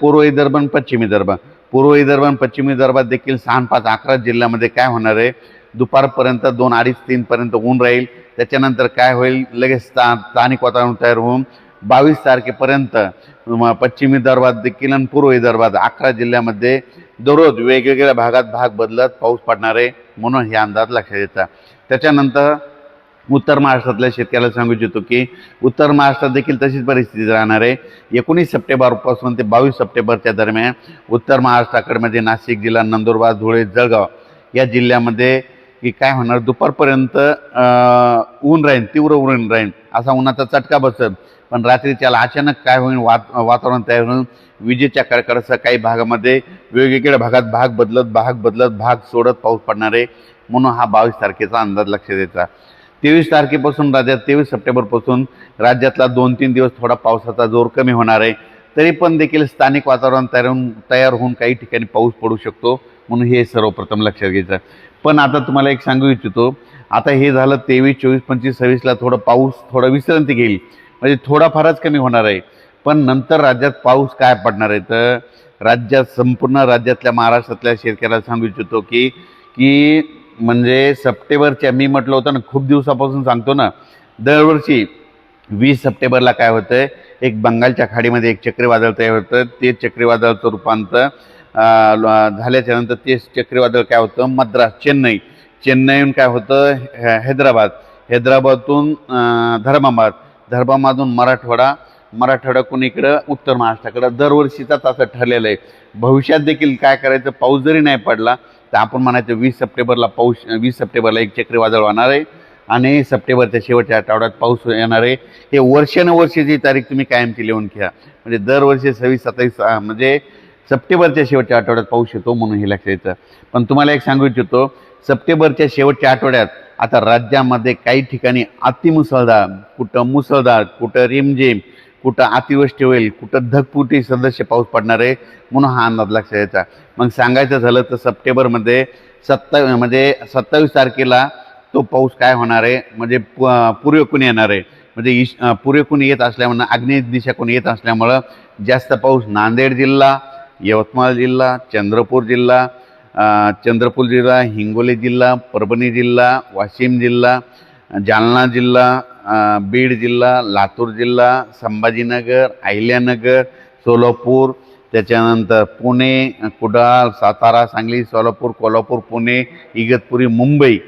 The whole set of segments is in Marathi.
पूर्व विदर्भ आणि पश्चिम विदर्भ पूर्व विदर्भ आणि पश्चिम विदर्भात देखील सहा पाच अकरा जिल्ह्यामध्ये काय होणार आहे? दुपारपर्यंत दोन अडीच तीनपर्यंत ऊन राहील. त्याच्यानंतर काय होईल? लगेच स्था स्थानिक वातावरण तयार होऊन बावीस तारखेपर्यंत पश्चिम विदर्भात देखील आणि पूर्व विदर्भात अकरा जिल्ह्यामध्ये दररोज वेगवेगळ्या भागात भाग बदलत पाऊस पडणार आहे म्हणून हे अंदाज लक्षात येतात त्याच्यानंतर उत्तर महाराष्ट्रातल्या शेतकऱ्याला सांगू इच्छितो की उत्तर महाराष्ट्रात देखील तशीच परिस्थिती राहणार आहे. एकोणीस सप्टेंबरपासून ते बावीस सप्टेंबरच्या दरम्यान उत्तर महाराष्ट्राकडे म्हणजे नाशिक जिल्हा नंदुरबार धुळे जळगाव या जिल्ह्यामध्ये की काय होणार? दुपारपर्यंत ऊन राहील तीव्र ऊन राहील असा उन्हाचा चटका बसत पण रात्रीच्याला अचानक काय होईल? वात वातावरण तयार होऊन विजेच्या कडकडासह काही भागामध्ये वेगवेगळ्या भागात भाग बदलत भाग बदलत भाग सोडत पाऊस पडणार आहे. म्हणून हा बावीस तारखेचा अंदाज लक्षात द्यायचा तेवीस तारखेपासून राज्यात तेवीस सप्टेंबरपासून राज्यातला दोन तीन दिवस थोडा पावसाचा जोर कमी होणार आहे. तरी पण देखील स्थानिक वातावरण तयार होऊन तयार होऊन काही ठिकाणी पाऊस पडू शकतो म्हणून हे सर्वप्रथम लक्षात घ्यायचं पण आता तुम्हाला एक सांगू इच्छितो आता हे झालं तेवीस चोवीस पंचवीस सव्वीसला थोडं पाऊस थोडं विश्रांती घेईल. म्हणजे थोडाफारच कमी होणार आहे. पण नंतर राज्यात पाऊस काय पडणार आहे? तर राज्यात संपूर्ण राज्यातल्या महाराष्ट्रातल्या शेतकऱ्याला सांगू इच्छितो की की म्हणजे सप्टेंबरच्या मी म्हटलं होतं ना खूप दिवसापासून सांगतो ना दरवर्षी वीस सप्टेंबरला काय होतं एक बंगालच्या खाडीमध्ये एक चक्रीवादळ तयार होतं ते चक्रीवादळाचं रूपांतर ल- झाल्याच्यानंतर ते चक्रीवादळ काय होतं मद्रास चेन्नई. चेन्नईहून काय होतं हैदराबाद. हैदराबादतून धर्माबाद. धर्माबादून मराठवाडा. मराठवाड्याकडून इकडं? उत्तर महाराष्ट्राकडं. दरवर्षीचाच असं ठरलेलं आहे. भविष्यात देखील काय करायचं पाऊस जरी नाही पडला तर आपण म्हणायचं वीस सप्टेंबरला पाऊस वीस सप्टेंबरला एक चक्रीवादळ होणार आहे आणि सप्टेंबरच्या शेवटच्या आठवड्यात पाऊस येणार आहे. हे वर्षानुवर्षीची तारीख तुम्ही कायमची लिहून घ्या. म्हणजे दरवर्षी सव्वीस सत्तावीस म्हणजे सप्टेंबरच्या शेवटच्या आठवड्यात पाऊस येतो म्हणून हे लक्षात येतं. पण तुम्हाला एक सांगू इच्छितो सप्टेंबरच्या शेवटच्या आठवड्यात आता राज्यामध्ये काही ठिकाणी अतिमुसळधार कुठं मुसळधार कुठं रिमझिम कुठं अतिवृष्टी होईल कुठं धगपुटी सदस्य पाऊस पडणार आहे म्हणून हा अंदाज लक्षात यायचा मग सांगायचं झालं तर सप्टेंबरमध्ये सत्ता म्हणजे सत्तावीस तारखेला तो पाऊस काय होणार आहे म्हणजे प येणार आहे. म्हणजे ईश अं, येत असल्यामुळं म्हणजे आग्नेय दिशाकून येत असल्यामुळं जास्त पाऊस नांदेड जिल्हा यवतमाळ जिल्हा चंद्रपूर जिल्हा चंद्रपूर जिल्हा हिंगोली जिल्हा परभणी जिल्हा वाशिम जिल्हा जालना जिल्हा बीड जिल्हा लातूर जिल्हा संभाजीनगर अहिल्यानगर सोलापूर त्याच्यानंतर पुणे कुडाळ सातारा सांगली सोलापूर कोल्हापूर पुणे इगतपुरी मुंबई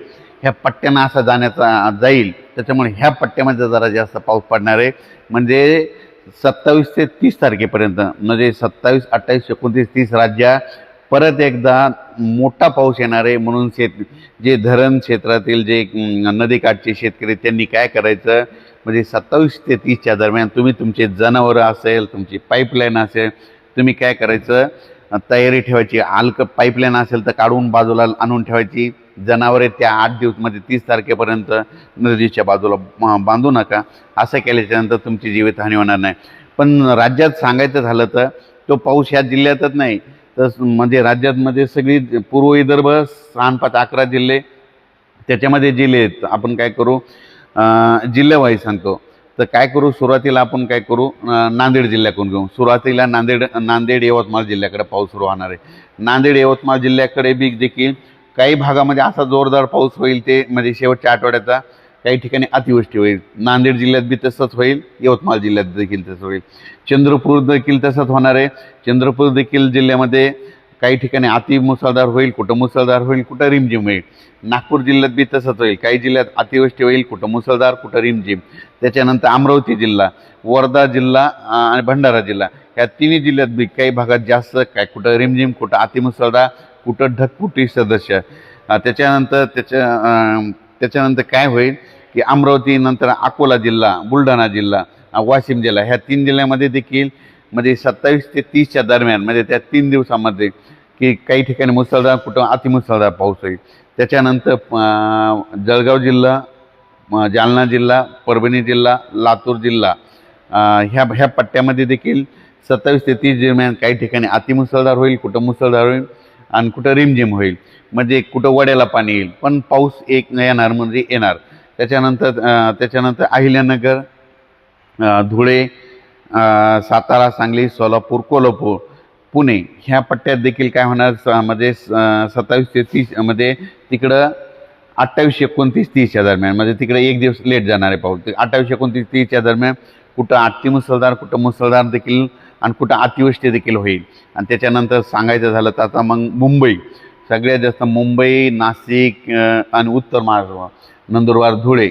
ह्या पट्ट्यांना असा जाण्याचा जाईल. त्याच्यामुळे ह्या पट्ट्यामध्ये जरा जास्त पाऊस पडणार आहे. म्हणजे सत्तावीस ते तीस तारखेपर्यंत म्हणजे सत्तावीस अठ्ठावीस एकोणतीस तीस राज्या परत एकदा मोठा पाऊस येणार आहे म्हणून शेत जे धरण क्षेत्रातील जे नदीकाठचे शेतकरी त्यांनी काय करायचं? म्हणजे सत्तावीस ते तीसच्या दरम्यान तुम्ही तुमचे जनावरं असेल तुमची पाईपलाईन असेल तुम्ही काय करायचं? तयारी ठेवायची. आलक पाईपलाईन असेल तर काढून बाजूला आणून ठेवायची. जनावरे त्या आठ दिवस म्हणजे तीस तारखेपर्यंत नदीच्या बाजूला बांधू नका. असं केल्याच्यानंतर तुमची जीवितहानी होणार नाही. पण राज्यात सांगायचं झालं तर तो पाऊस ह्या जिल्ह्यातच नाही. तर म्हणजे राज्यातमध्ये सगळी पूर्व विदर्भ सहा पाच अकरा जिल्हे त्याच्यामध्ये जिल्हे आहेत. आपण काय करू? अं, जिल्ह्यावाईज सांगतो. तर काय करू? सुरुवातीला आपण काय करू? नांदेड जिल्ह्याकडून घेऊ. सुरुवातीला नांदेड नांदेड यवतमाळ जिल्ह्याकडे पाऊस सुरू होणार आहे. नांदेड यवतमाळ जिल्ह्याकडे बी देखील काही भागामध्ये असा जोरदार पाऊस होईल ते म्हणजे शेवटच्या आठवड्याचा. काही ठिकाणी अतिवृष्टी होईल. नांदेड जिल्ह्यात बी तसंच होईल. यवतमाळ जिल्ह्यात देखील तसं होईल. चंद्रपूर देखील तसंच होणार आहे. चंद्रपूर देखील जिल्ह्यामध्ये काही ठिकाणी अति मुसळधार होईल कुठं मुसळधार होईल कुठं रिमझिम होईल. नागपूर जिल्ह्यात बी तसंच होईल. काही जिल्ह्यात अतिवृष्टी होईल कुठं मुसळधार कुठं रिमझिम. त्याच्यानंतर अमरावती जिल्हा वर्धा जिल्हा आणि भंडारा जिल्हा. ह्या तिन्ही जिल्ह्यात बी काही भागात जास्त काय कुठं रिमझिम कुठं अतिमुसळधार कुठं ढकपुटी सदस्य. त्याच्यानंतर त्याच्या त्याच्यानंतर काय होईल की अमरावती नंतर अकोला जिल्हा बुलढाणा जिल्हा वाशिम जिल्हा ह्या तीन जिल्ह्यामध्ये देखील म्हणजे सत्तावीस ते तीसच्या दरम्यान म्हणजे त्या तीन दिवसामध्ये की काही ठिकाणी मुसळधार कुठं अतिमुसळधार पाऊस होईल. त्याच्यानंतर जळगाव जिल्हा जालना जिल्हा परभणी जिल्हा लातूर जिल्हा ह्या ह्या पट्ट्यामध्ये देखील सत्तावीस ते तीस दरम्यान काही ठिकाणी अतिमुसळधार होईल कुठं मुसळधार होईल. आणि कुठं रिमझिम होईल. म्हणजे कुठं वड्याला पाणी येईल. पण पाऊस एक येणार म्हणजे येणार. त्याच्यानंतर त्याच्यानंतर अहिल्यानगर धुळे सातारा सांगली सोलापूर कोल्हापूर पुणे ह्या पट्ट्यात देखील काय होणार? स- म्हणजे सत्तावीस ते तीसमध्ये म्हणजे तिकडं अठ्ठावीस एकोणतीस तीसच्या दरम्यान म्हणजे तिकडे एक दिवस लेट जाणार आहे पाऊस ते अठ्ठावीस एकोणतीस तीसच्या दरम्यान कुठं आठती मुसळधार कुठं मुसळधार देखील आणि कुठं अतिवृष्टी देखील होईल. आणि त्याच्यानंतर सांगायचं झालं तर आता मग मुंबई. सगळ्यात जास्त मुंबई नाशिक आणि उत्तर महाराष्ट्र नंदुरबार धुळे.